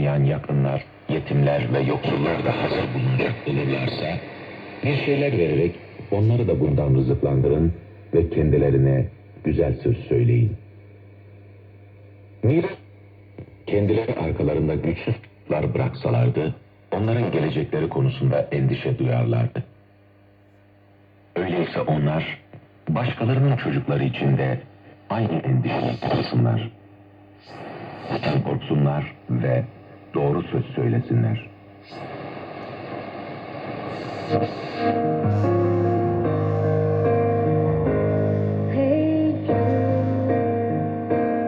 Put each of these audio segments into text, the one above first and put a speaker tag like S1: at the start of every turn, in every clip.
S1: olmayan yakınlar, yetimler ve yoksullar da hazır bulunacak olurlarsa, bir şeyler vererek onları da bundan rızıklandırın ve kendilerine güzel söz söyleyin. Miras, kendileri arkalarında güçsüzler bıraksalardı, onların gelecekleri konusunda endişe duyarlardı. Öyleyse onlar, başkalarının çocukları için de aynı endişeyi taşısınlar. Korksunlar ve doğru söz söylesinler.
S2: Hey Jude,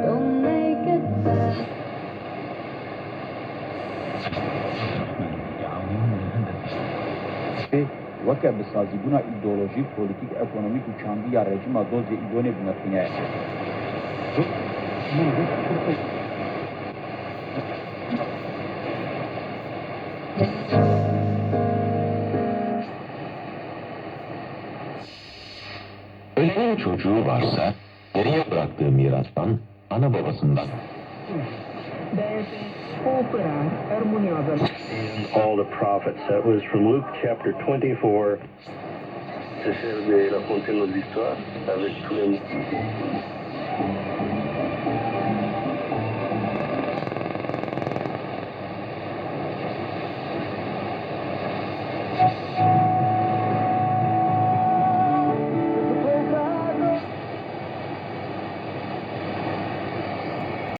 S2: don't make it bad.
S3: Pe weka bisazîbûna îdeolojîk, polîtîk, ekonomîk û çandî ya rejima dozê îdonê binefîne.
S1: Ölenin çocuğu varsa, geriye bıraktığı mirastan, ana babasından
S4: deve
S5: and all the prophets. That was from Luke chapter 24.
S6: Se de la fontaine de l'histoire avec tous les Thank you.